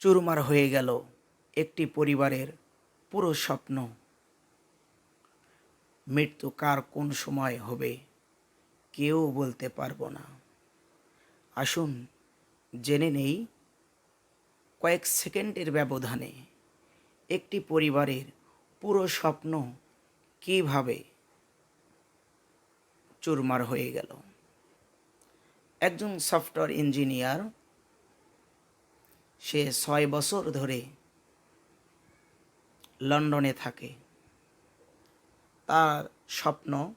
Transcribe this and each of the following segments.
চুরমার হয়ে গেল একটি পরিবারের পুরো স্বপ্ন। মৃত্যু কার কোন সময় হবে কেউ বলতে পারব না। আসুন জেনে নেই কয়েক সেকেন্ডের ব্যবধানে একটি পরিবারের পুরো স্বপ্ন কীভাবে চুরমার হয়ে গেল। একজন সফটওয়্যার ইঞ্জিনিয়ার সে ছয় বছর ধরে লন্ডনে থাকে। তার স্বপ্ন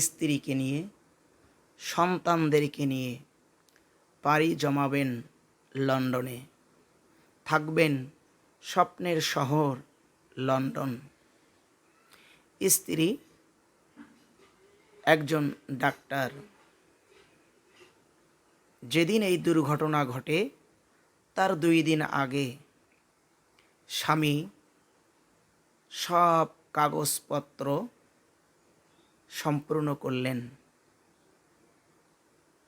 স্ত্রীকে নিয়ে, সন্তানদেরকে নিয়ে পাড়ি জমাবেন লন্ডনে। থাকবেন স্বপ্নের শহর লন্ডন। স্ত্রী একজন ডাক্তার। যেদিন এই দুর্ঘটনা ঘটে তার দুই দিন আগে স্বামী সব কাগজপত্র সম্পূর্ণ করলেন।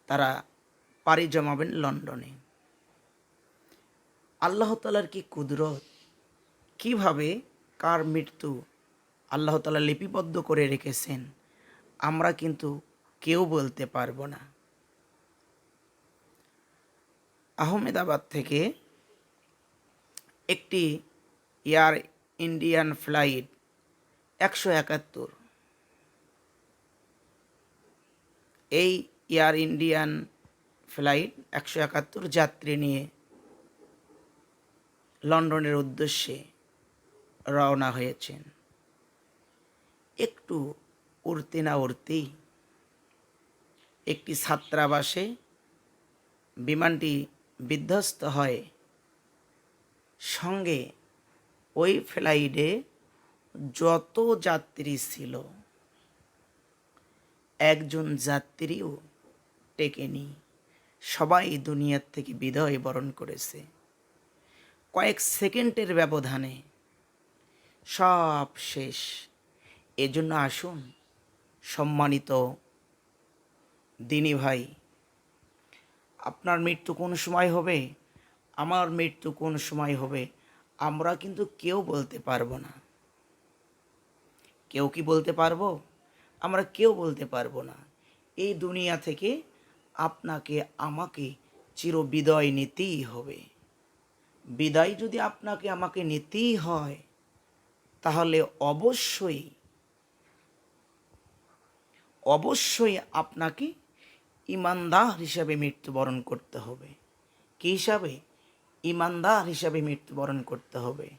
তারা পাড়ি জমাবেন লন্ডনে। আল্লাহ তালার কি কুদরত? কীভাবে কার মৃত্যু আল্লাহ তালা লিপিবদ্ধ করে রেখেছেন? আমরা কিন্তু কেউ বলতে পারব না। আহমেদাবাদ থেকে একটি এয়ার ইন্ডিয়ান ফ্লাইট একশো একাত্তর। এই এয়ার ইন্ডিয়ান ফ্লাইট একশো একাত্তর যাত্রী নিয়ে লন্ডনের উদ্দেশ্যে রওনা হয়েছেন। একটু উড়তে না উড়তেই একটি ছাত্রাবাসে বিমানটি বিধ্বস্ত হয়। সঙ্গে ওই ফ্লাইটে যত যাত্রী ছিল, একজন যাত্রীও টেকেনি। সবাই দুনিয়ার থেকে বিদায় বরণ করেছে। কয়েক সেকেন্ডের ব্যবধানে সব শেষ। এজন্য আসুন, সম্মানিত দিনী ভাই আপনার মৃত্যু কোন সময় হবে? আমার মৃত্যু কোন সময় হবে? আমরা কিন্তু কেউ বলতে পারব না। কেউ কি বলতে পারব? আমরা কেউ বলতে পারব না। এই দুনিয়া থেকে আপনাকে, আমাকে চির বিদায় নিতেই হবে। বিদায় যদি আপনাকে, আমাকে নিতেই হয়, তাহলে অবশ্যই অবশ্যই আপনাকে ইমানদার হিসাবে মৃত্যুবরণ করতে হবে। কী হিসাবে? ইমানদার হিসাবে মৃত্যুবরণ করতে হবে।